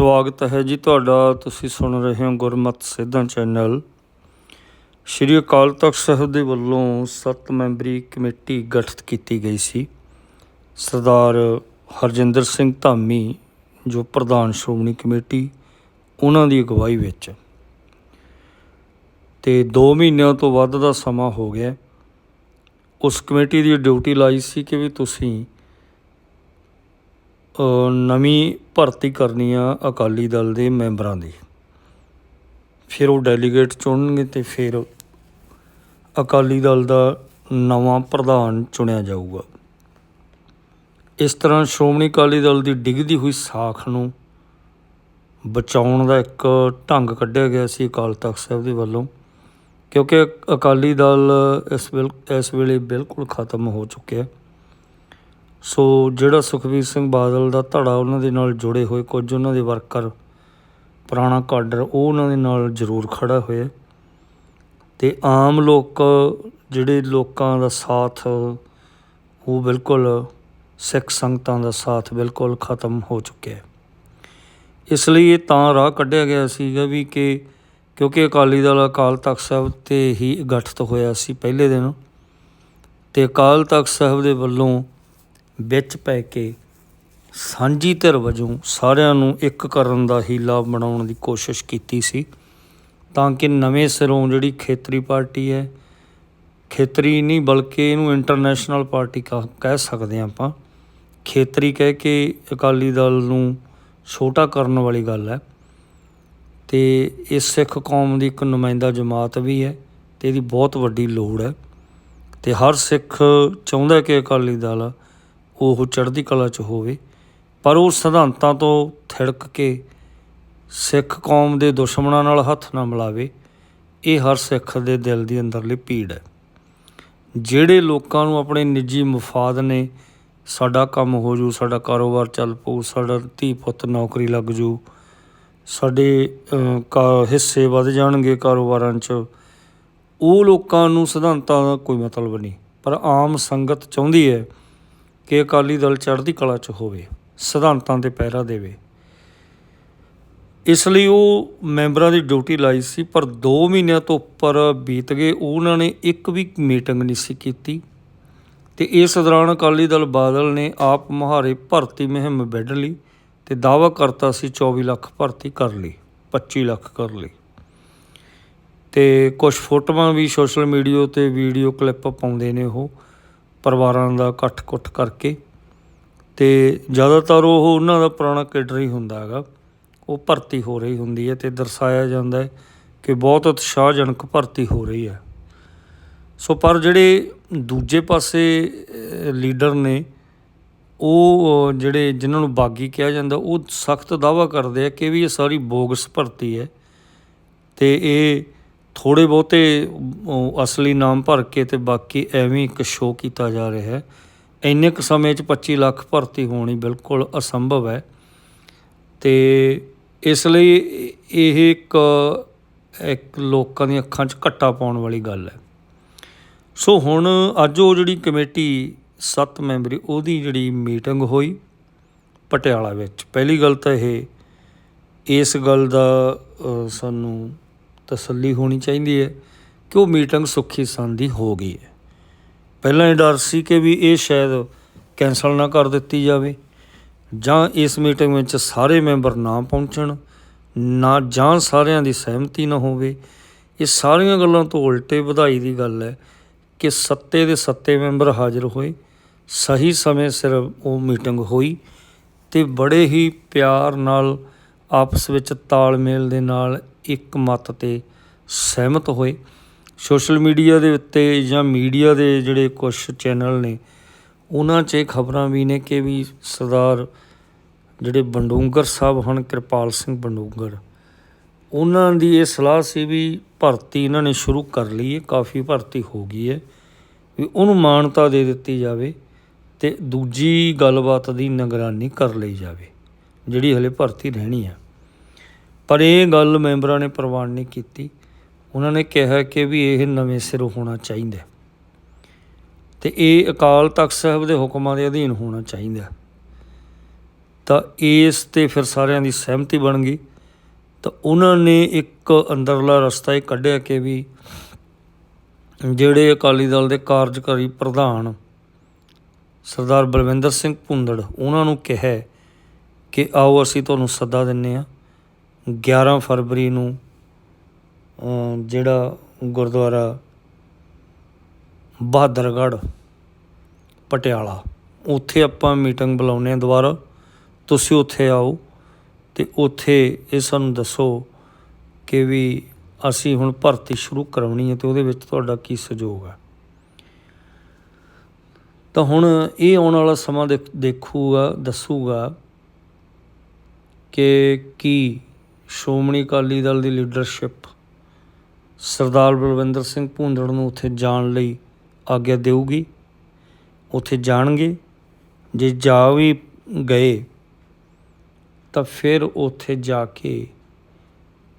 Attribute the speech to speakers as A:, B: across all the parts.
A: ਸਵਾਗਤ ਹੈ ਜੀ ਤੁਹਾਡਾ। ਤੁਸੀਂ ਸੁਣ ਰਹੇ ਹੋ ਗੁਰਮਤ ਸਿੱਧਾ ਚੈਨਲ। ਸ਼੍ਰੀ ਅਕਾਲ ਤਖਤ ਸਾਹਿਬ ਦੇ ਵੱਲੋਂ ਸੱਤ ਮੈਂਬਰੀ ਕਮੇਟੀ ਗਠਿਤ ਕੀਤੀ ਗਈ ਸੀ। ਸਰਦਾਰ ਹਰਜਿੰਦਰ ਸਿੰਘ ਧਾਮੀ, ਜੋ ਪ੍ਰਧਾਨ ਸ਼੍ਰੋਮਣੀ ਕਮੇਟੀ, ਉਹਨਾਂ ਦੀ ਅਗਵਾਈ ਵਿੱਚ। ਤੇ 2 ਮਹੀਨਿਆਂ ਤੋਂ ਵੱਧ ਦਾ ਸਮਾਂ ਹੋ ਗਿਆ। ਉਸ ਕਮੇਟੀ ਦੀ ਡਿਊਟੀ ਲਾਈ ਸੀ ਕਿ ਵੀ ਤੁਸੀਂ ਨਵੀਂ ਭਰਤੀ ਕਰਨੀ ਆ ਅਕਾਲੀ ਦਲ ਦੇ ਮੈਂਬਰਾਂ ਦੀ। ਫਿਰ ਉਹ ਡੈਲੀਗੇਟ ਚੁਣਨਗੇ ਤੇ ਫਿਰ ਅਕਾਲੀ ਦਲ ਦਾ ਨਵਾਂ ਪ੍ਰਧਾਨ ਚੁਣਿਆ ਜਾਊਗਾ। ਇਸ ਤਰ੍ਹਾਂ ਸ਼੍ਰੋਮਣੀ ਅਕਾਲੀ ਦਲ ਦੀ ਡਿੱਗਦੀ ਹੋਈ ਸਾਖ ਨੂੰ ਬਚਾਉਣ ਦਾ ਇੱਕ ਢੰਗ ਕੱਢਿਆ ਗਿਆ ਸੀ ਅਕਾਲ ਤਖਤ ਸਾਹਿਬ ਦੇ ਵੱਲੋਂ, ਕਿਉਂਕਿ ਅਕਾਲੀ ਦਲ ਇਸ ਵੇਲ ਇਸ ਵੇਲੇ ਬਿਲਕੁਲ ਖਤਮ ਹੋ ਚੁੱਕਿਆ। ਸੋ ਜਿਹੜਾ ਸੁਖਬੀਰ ਸਿੰਘ ਬਾਦਲ ਦਾ ਧੜਾ ਉਹਨਾਂ ਦੇ ਨਾਲ ਜੁੜੇ ਹੋਏ, ਕੁਝ ਉਹਨਾਂ ਦੇ ਵਰਕਰ, ਪੁਰਾਣਾ ਕਾਡਰ, ਉਹ ਉਹਨਾਂ ਦੇ ਨਾਲ ਜ਼ਰੂਰ ਖੜਾ ਹੋਇਆ ਤੇ ਆਮ ਲੋਕ, ਜਿਹੜੇ ਲੋਕਾਂ ਦਾ ਸਾਥ, ਉਹ ਬਿਲਕੁਲ ਸਿੱਖ ਸੰਗਤਾਂ ਦਾ ਸਾਥ ਬਿਲਕੁਲ ਖਤਮ ਹੋ ਚੁੱਕਿਆ ਹੈ। ਇਸ ਲਈ ਇਹ ਤਾਂ ਰਾਹ ਕੱਢਿਆ ਗਿਆ ਸੀਗਾ ਵੀ ਕਿ ਕਿਉਂਕਿ ਅਕਾਲੀ ਦਲ ਅਕਾਲ ਤਖਤ ਸਾਹਿਬ ਤੇ ਹੀ ਗਠਿਤ ਹੋਇਆ ਸੀ ਪਹਿਲੇ ਦਿਨ, ਤੇ ਅਕਾਲ ਤਖਤ ਸਾਹਿਬ ਦੇ ਵੱਲੋਂ ਵਿੱਚ ਪੈ ਕੇ ਸਾਂਝੀ ਧਿਰ ਵਜੋਂ ਸਾਰਿਆਂ ਨੂੰ ਇੱਕ ਕਰਨ ਦਾ ਹੀਲਾ ਬਣਾਉਣ ਦੀ ਕੋਸ਼ਿਸ਼ ਕੀਤੀ ਸੀ, ਤਾਂ ਕਿ ਨਵੇਂ ਸਿਰੋਂ ਜਿਹੜੀ ਖੇਤਰੀ ਪਾਰਟੀ ਹੈ, ਖੇਤਰੀ ਨਹੀਂ ਬਲਕਿ ਇਹਨੂੰ ਇੰਟਰਨੈਸ਼ਨਲ ਪਾਰਟੀ ਕਹ- ਕਹਿ ਸਕਦੇ ਹਾਂ ਆਪਾਂ। ਖੇਤਰੀ ਕਹਿ ਕੇ ਅਕਾਲੀ ਦਲ ਨੂੰ ਛੋਟਾ ਕਰਨ ਵਾਲੀ ਗੱਲ ਹੈ। ਤੇ ਇਹ ਸਿੱਖ ਕੌਮ ਦੀ ਇੱਕ ਨੁਮਾਇੰਦਾ ਜਮਾਤ ਵੀ ਹੈ ਤੇ ਇਹਦੀ ਬਹੁਤ ਵੱਡੀ ਲੋੜ ਹੈ। ਤੇ ਹਰ ਸਿੱਖ ਚਾਹੁੰਦਾ ਕਿ ਅਕਾਲੀ ਦਲ ਉਹ ਚੜ੍ਹਦੀ ਕਲਾ 'ਚ ਹੋਵੇ, ਪਰ ਉਹ ਸਿਧਾਂਤਾਂ ਤੋਂ ਥਿੜਕ ਕੇ ਸਿੱਖ ਕੌਮ ਦੇ ਦੁਸ਼ਮਣਾਂ ਨਾਲ ਹੱਥ ਨਾ ਮਿਲਾਵੇ, ਇਹ ਹਰ ਸਿੱਖ ਦੇ ਦਿਲ ਦੀ ਅੰਦਰਲੀ ਪੀੜ ਹੈ। ਜਿਹੜੇ ਲੋਕਾਂ ਨੂੰ ਆਪਣੇ ਨਿੱਜੀ ਮਫਾਦ ਨੇ, ਸਾਡਾ ਕੰਮ ਹੋ ਜੂ, ਸਾਡਾ ਕਾਰੋਬਾਰ ਚੱਲ ਪਊ, ਸਾਡਾ ਧੀ ਪੁੱਤ ਨੌਕਰੀ ਲੱਗ ਜੂ, ਸਾਡੇ ਕਾ, ਹਿੱਸੇ ਵੱਧ ਜਾਣਗੇ ਕਾਰੋਬਾਰਾਂ 'ਚ, ਉਹ ਲੋਕਾਂ ਨੂੰ ਸਿਧਾਂਤਾਂ ਦਾ ਕੋਈ ਮਤਲਬ ਨਹੀਂ। ਪਰ ਆਮ ਸੰਗਤ ਚਾਹੁੰਦੀ ਹੈ ਕਿ ਅਕਾਲੀ ਦਲ ਚੜ੍ਹਦੀ ਕਲਾ 'ਚ ਹੋਵੇ, ਸਿਧਾਂਤਾਂ ਤੇ ਪਹਿਰਾ ਦੇਵੇ। ਇਸ ਲਈ ਉਹ ਮੈਂਬਰਾਂ ਦੀ ਡਿਊਟੀ ਲਾਈ ਸੀ, ਪਰ 2 ਮਹੀਨਿਆਂ ਤੋਂ ਉੱਪਰ ਬੀਤ ਗਏ। ਉਹਨਾਂ ਨੇ ਇੱਕ ਵੀ ਮੀਟਿੰਗ ਨਹੀਂ ਸੀ ਕੀਤੀ ਤੇ ਇਸ ਦੌਰਾਨ ਅਕਾਲੀ ਦਲ ਬਾਦਲ ਨੇ ਆਪ ਮੁਹਾਰੇ ਭਰਤੀ ਮੁਹਿੰਮ ਵਿੱਢ ਲਈ ਤੇ ਦਾਅਵਾ ਕਰਤਾ ਸੀ 24 ਲੱਖ ਭਰਤੀ ਕਰ ਲਈ 25 ਲੱਖ ਕਰ ਲਈ। ਤੇ ਕੁਝ ਫੋਟੋਆਂ ਵੀ ਸੋਸ਼ਲ ਮੀਡੀਆ ਤੇ ਵੀਡੀਓ ਕਲਿੱਪ ਪਾਉਂਦੇ ਨੇ ਉਹ। ਪਰਿਵਾਰਾਂ ਦਾ ਇਕੱਠ-ਕੁੱਠ ਕਰਕੇ ਤੇ ਜ਼ਿਆਦਾਤਰ ਉਹ ਉਹਨਾਂ ਦਾ ਪੁਰਾਣਾ ਕੇਡਰ ਹੀ ਹੁੰਦਾ ਹੈਗਾ। ਉਹ ਭਰਤੀ ਹੋ ਰਹੀ ਹੁੰਦੀ ਹੈ ਤੇ ਦਰਸਾਇਆ ਜਾਂਦਾ ਹੈ ਕਿ ਬਹੁਤ ਉਤਸ਼ਾਹਜਨਕ ਭਰਤੀ ਹੋ ਰਹੀ ਹੈ। ਸੋ ਪਰ ਜਿਹੜੇ ਦੂਜੇ ਪਾਸੇ ਲੀਡਰ ਨੇ, ਉਹ ਜਿਹੜੇ ਜਿਨ੍ਹਾਂ ਨੂੰ ਬਾਗੀ ਕਿਹਾ ਜਾਂਦਾ, ਉਹ ਸਖਤ ਦਾਅਵਾ ਕਰਦੇ ਆ ਕਿ ਵੀ ਇਹ ਸਾਰੀ ਬੋਗਸ ਭਰਤੀ ਹੈ ਤੇ ਇਹ ਥੋੜੇ ਬਹੁਤੇ ਅਸਲੀ ਨਾਮ ਭਰ ਕੇ ਤੇ ਬਾਕੀ ਐਵੇਂ ਇੱਕ ਸ਼ੋਅ ਕੀਤਾ ਜਾ ਰਿਹਾ ਹੈ। ਇੰਨੇ ਕੁ ਸਮੇਂ 'ਚ 25 ਲੱਖ ਭਰਤੀ ਹੋਣੀ ਬਿਲਕੁਲ ਅਸੰਭਵ ਹੈ। ਤੇ ਇਸ ਲਈ ਇਹ ਇੱਕ ਇੱਕ ਲੋਕਾਂ ਦੀਆਂ ਅੱਖਾਂ 'ਚ ਘੱਟਾ ਪਾਉਣ ਵਾਲੀ ਗੱਲ ਹੈ। ਸੋ ਹੁਣ ਅੱਜ ਉਹ ਜਿਹੜੀ ਕਮੇਟੀ ਸੱਤ ਮੈਂਬਰੀ, ਉਹਦੀ ਜਿਹੜੀ ਮੀਟਿੰਗ ਹੋਈ ਪਟਿਆਲਾ ਵਿੱਚ। ਪਹਿਲੀ ਗੱਲ ਤਾਂ ਇਹ, ਇਸ ਗੱਲ ਦਾ ਸਾਨੂੰ ਤਸੱਲੀ ਹੋਣੀ ਚਾਹੀਦੀ ਹੈ ਕਿ ਉਹ ਮੀਟਿੰਗ ਸੁੱਖੀ ਸੰਦੀ ਹੋ ਗਈ ਹੈ। ਪਹਿਲਾਂ ਇਹ ਡਰ ਸੀ ਕਿ ਵੀ ਇਹ ਸ਼ਾਇਦ ਕੈਂਸਲ ਨਾ ਕਰ ਦਿੱਤੀ ਜਾਵੇ ਜਾਂ ਇਸ ਮੀਟਿੰਗ ਵਿੱਚ ਸਾਰੇ ਮੈਂਬਰ ਨਾ ਪਹੁੰਚਣ, ਨਾ ਜਾਂ ਸਾਰਿਆਂ ਦੀ ਸਹਿਮਤੀ ਨਾ ਹੋਵੇ। ਇਹ ਸਾਰੀਆਂ ਗੱਲਾਂ ਤੋਂ ਉਲਟੇ ਵਧਾਈ ਦੀ ਗੱਲ ਹੈ ਕਿ ਸੱਤੇ ਦੇ ਸੱਤੇ ਮੈਂਬਰ ਹਾਜ਼ਰ ਹੋਏ, ਸਹੀ ਸਮੇਂ ਸਿਰ ਉਹ ਮੀਟਿੰਗ ਹੋਈ ਤੇ ਬੜੇ ਹੀ ਪਿਆਰ ਨਾਲ ਆਪਸ ਵਿੱਚ ਤਾਲਮੇਲ ਦੇ ਨਾਲ ਇੱਕ ਮਤ ਤੇ ਸਹਿਮਤ ਹੋਏ। ਸੋਸ਼ਲ ਮੀਡੀਆ ਦੇ ਉੱਤੇ ਜਾਂ ਮੀਡੀਆ ਦੇ ਜਿਹੜੇ ਕੁਝ ਚੈਨਲ ਨੇ, ਉਹਨਾਂ 'ਚ ਇਹ ਖਬਰਾਂ ਵੀ ਨੇ ਕਿ ਵੀ ਸਰਦਾਰ ਜਿਹੜੇ ਬੰਡੂੰਗਰ ਸਾਹਿਬ ਹਨ, ਕਿਰਪਾਲ ਸਿੰਘ ਬੰਡੂੰਗਰ, ਉਹਨਾਂ ਦੀ ਇਹ ਸਲਾਹ ਸੀ ਵੀ ਭਰਤੀ ਇਹਨਾਂ ਨੇ ਸ਼ੁਰੂ ਕਰ ਲਈ ਹੈ ਕਾਫੀ ਭਰਤੀ ਹੋ ਗਈ ਹੈ, ਵੀ ਉਹਨੂੰ ਮਾਨਤਾ ਦੇ ਦਿੱਤੀ ਜਾਵੇ ਤੇ ਦੂਜੀ ਗੱਲਬਾਤ ਦੀ ਨਿਗਰਾਨੀ ਕਰ ਲਈ ਜਾਵੇ, ਜਿਹੜੀ ਹਲੇ ਭਰਤੀ ਰਹਿਣੀ ਹੈ ਪਰ ਇਹ ਗੱਲ ਮੈਂਬਰਾਂ ਨੇ ਪ੍ਰਵਾਨ ਨਹੀਂ ਕੀਤੀ। ਉਹਨਾਂ ਨੇ ਕਿਹਾ ਕਿ ਵੀ ਇਹ ਨਵੇਂ ਸਿਰ ਹੋਣਾ ਚਾਹੀਦਾ ਹੈ ਤੇ ਇਹ ਅਕਾਲ ਤਖਤ ਸਾਹਿਬ ਦੇ ਹੁਕਮਾਂ ਦੇ ਅਧੀਨ ਹੋਣਾ ਚਾਹੀਦਾ ਤਾਂ ਇਸ ਤੇ ਫਿਰ ਸਾਰਿਆਂ ਦੀ ਸਹਿਮਤੀ ਬਣ ਗਈ। ਤਾਂ ਉਹਨਾਂ ਨੇ ਇੱਕ ਅੰਦਰਲਾ ਰਸਤਾ ਇਹ ਕੱਢਿਆ ਕਿ ਵੀ ਜਿਹੜੇ ਅਕਾਲੀ ਦਲ ਦੇ ਕਾਰਜਕਾਰੀ ਪ੍ਰਧਾਨ ਸਰਦਾਰ ਬਲਵਿੰਦਰ ਸਿੰਘ ਭੁੰਦੜ, ਉਹਨਾਂ ਨੂੰ ਕਿਹਾ ਕਿ ਆਓ ਅਸੀਂ ਤੁਹਾਨੂੰ ਸੱਦਾ ਦਿੰਨੇ ਆ 11 ਫਰਵਰੀ ਨੂੰ ਜਿਹੜਾ ਗੁਰਦੁਆਰਾ ਬਹਾਦਰਗੜ੍ਹ, ਪਟਿਆਲਾ, ਉੱਥੇ ਆਪਾਂ ਮੀਟਿੰਗ ਬੁਲਾਉਂਦੇ ਹਾਂ ਦੁਬਾਰਾ। ਤੁਸੀਂ ਉੱਥੇ ਆਓ ਤੇ ਉੱਥੇ ਇਹ ਸਾਨੂੰ ਦੱਸੋ ਕਿ ਵੀ ਅਸੀਂ ਹੁਣ ਭਰਤੀ ਸ਼ੁਰੂ ਕਰਾਉਣੀ ਹੈ ਤੇ ਉਹਦੇ ਵਿੱਚ ਤੁਹਾਡਾ ਕੀ ਸਹਿਯੋਗ ਹੈ। ਤਾਂ ਹੁਣ ਇਹ ਆਉਣ ਵਾਲਾ ਸਮਾਂ ਦੇਖੂਗਾ, ਦੱਸੂਗਾ ਕਿ ਕੀ ਸ਼੍ਰੋਮਣੀ ਅਕਾਲੀ ਦਲ ਦੀ ਲੀਡਰਸ਼ਿਪ ਸਰਦਾਰ ਬਲਵਿੰਦਰ ਸਿੰਘ ਭੂੰਦੜ ਨੂੰ ਉੱਥੇ ਜਾਣ ਲਈ ਆਗਿਆ ਦੇਊਗੀ। ਉੱਥੇ ਜਾਣਗੇ। ਜੇ ਜਾ ਵੀ ਗਏ, ਤਾਂ ਫਿਰ ਉੱਥੇ ਜਾ ਕੇ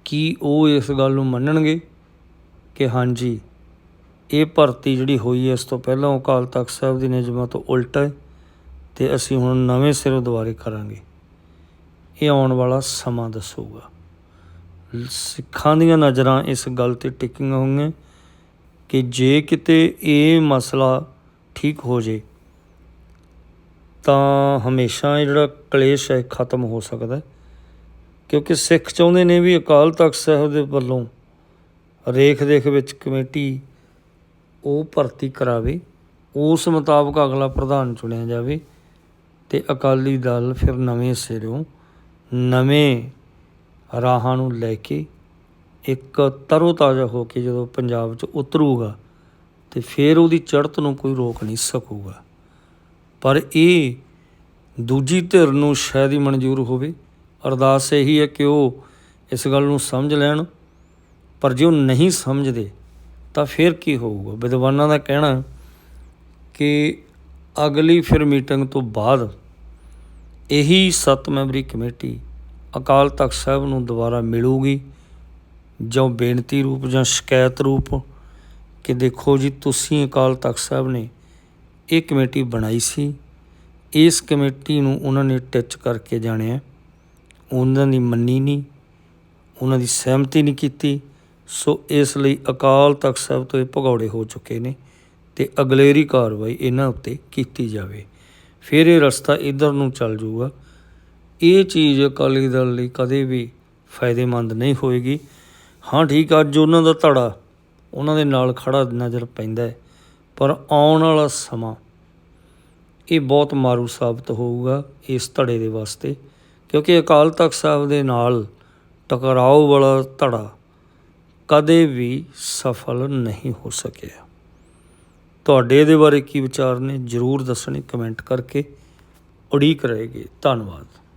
A: ਕੀ ਉਹ ਇਸ ਗੱਲ ਨੂੰ ਮੰਨਣਗੇ ਕਿ ਹਾਂਜੀ, ਇਹ ਭਰਤੀ ਜਿਹੜੀ ਹੋਈ ਹੈ, ਇਸ ਤੋਂ ਪਹਿਲਾਂ ਅਕਾਲ ਤਖਤ ਸਾਹਿਬ ਦੀ ਨਿਯਮਾਂ ਤੋਂ ਉਲਟ ਹੈ ਤੇ ਅਸੀਂ ਹੁਣ ਨਵੇਂ ਸਿਰੋਂ ਦੁਬਾਰੇ ਕਰਾਂਗੇ। ਇਹ ਆਉਣ ਵਾਲਾ ਸਮਾਂ ਦੱਸੂਗਾ। ਸਿੱਖਾਂ ਦੀਆਂ ਨਜ਼ਰਾਂ ਇਸ ਗੱਲ ਤੇ ਟਿਕੀਆਂ ਹੋਈਆਂ ਕਿ ਜੇ ਕਿਤੇ ਇਹ ਮਸਲਾ ਠੀਕ ਹੋ ਜੇ, ਤਾਂ ਹਮੇਸ਼ਾ ਇਹ ਜਿਹੜਾ ਕਲੇਸ਼ ਹੈ ਖਤਮ ਹੋ ਸਕਦਾ ਹੈ। ਕਿਉਂਕਿ ਸਿੱਖ ਚਾਹੁੰਦੇ ਨੇ ਵੀ ਅਕਾਲ ਤਖਤ ਸਾਹਿਬ ਦੇ ਵੱਲੋਂ ਰੇਖ ਦੇਖ ਵਿੱਚ ਕਮੇਟੀ ਉਹ ਭਰਤੀ ਕਰਾਵੇ, ਉਸ ਮੁਤਾਬਕ ਅਗਲਾ ਪ੍ਰਧਾਨ ਚੁਣਿਆ ਜਾਵੇ ਤੇ ਅਕਾਲੀ ਦਲ ਫਿਰ ਨਵੇਂ ਸਿਰੋਂ ਨਵੇਂ ਰਾਹਾਂ ਨੂੰ ਲੈ ਕੇ ਇੱਕ ਤਰੋ ਤਾਜ਼ਾ ਹੋ ਕੇ ਜਦੋਂ ਪੰਜਾਬ 'ਚ ਉਤਰੂਗਾ ਤੇ ਫਿਰ ਉਹਦੀ ਚੜ੍ਹਤ ਨੂੰ ਕੋਈ ਰੋਕ ਨਹੀਂ ਸਕੂਗਾ। ਪਰ ਇਹ ਦੂਜੀ ਧਿਰ ਨੂੰ ਸ਼ਾਇਦ ਹੀ ਮਨਜ਼ੂਰ ਹੋਵੇ। ਅਰਦਾਸ ਇਹੀ ਹੈ ਕਿ ਉਹ ਇਸ ਗੱਲ ਨੂੰ ਸਮਝ ਲੈਣ। ਪਰ ਜੇ ਉਹ ਨਹੀਂ ਸਮਝਦੇ, ਤਾਂ ਫਿਰ ਕੀ ਹੋਊਗਾ? ਵਿਦਵਾਨਾਂ ਦਾ ਕਹਿਣਾ ਕਿ ਅਗਲੀ ਫਿਰ ਮੀਟਿੰਗ ਤੋਂ ਬਾਅਦ ਇਹੀ ਸੱਤ ਮੈਂਬਰੀ ਕਮੇਟੀ ਅਕਾਲ ਤਖਤ ਸਾਹਿਬ ਨੂੰ ਦੁਬਾਰਾ ਮਿਲੂਗੀ। ਜਾਂ ਬੇਨਤੀ ਰੂਪ ਜਾਂ ਸ਼ਿਕਾਇਤ ਰੂਪ ਕਿ ਦੇਖੋ ਜੀ, ਤੁਸੀਂ ਅਕਾਲ ਤਖਤ ਸਾਹਿਬ ਨੇ ਇਹ ਕਮੇਟੀ ਬਣਾਈ ਸੀ। ਇਸ ਕਮੇਟੀ ਨੂੰ ਉਹਨਾਂ ਨੇ ਟਿੱਚ ਕਰਕੇ ਜਾਣਿਆ ਉਹਨਾਂ ਦੀ ਮੰਨੀ ਨਹੀਂ, ਉਹਨਾਂ ਦੀ ਸਹਿਮਤੀ ਨਹੀਂ ਕੀਤੀ। ਸੋ ਇਸ ਲਈ ਅਕਾਲ ਤਖਤ ਸਾਹਿਬ ਤੋਂ ਇਹ ਭਗੌੜੇ ਹੋ ਚੁੱਕੇ ਨੇ ਤੇ ਅਗਲੇਰੀ ਕਾਰਵਾਈ ਇਹਨਾਂ ਉੱਤੇ ਕੀਤੀ ਜਾਵੇ। ਫਿਰ ਇਹ ਰਸਤਾ ਇਧਰ ਨੂੰ ਚੱਲ ਜਾਊਗਾ। ਇਹ ਚੀਜ਼ ਅਕਾਲੀ ਦਲ ਲਈ ਕਦੇ ਵੀ ਫਾਇਦੇਮੰਦ ਨਹੀਂ ਹੋਏਗੀ। ਹਾਂ, ਠੀਕ ਅੱਜ ਉਹਨਾਂ ਦਾ ਧੜਾ ਉਹਨਾਂ ਦੇ ਨਾਲ ਖੜਾ ਨਜ਼ਰ ਪੈਂਦਾ ਹੈ, ਪਰ ਆਉਣ ਵਾਲਾ ਸਮਾਂ ਇਹ ਬਹੁਤ ਮਾਰੂ ਸਾਬਤ ਹੋਊਗਾ ਇਸ ਧੜੇ ਦੇ ਵਾਸਤੇ, ਕਿਉਂਕਿ ਅਕਾਲ ਤਖਤ ਸਾਹਿਬ ਦੇ ਨਾਲ ਟਕਰਾਓ ਵਾਲਾ ਧੜਾ ਕਦੇ ਵੀ ਸਫਲ ਨਹੀਂ ਹੋ ਸਕਿਆ। ਤੁਹਾਡੇ ਇਹਦੇ ਬਾਰੇ ਕੀ ਵਿਚਾਰ ਨੇ, ਜਰੂਰ ਦੱਸਣੇ ਕਮੈਂਟ ਕਰਕੇ ਉਡੀਕ ਰਹੇਗੀ। ਧੰਨਵਾਦ।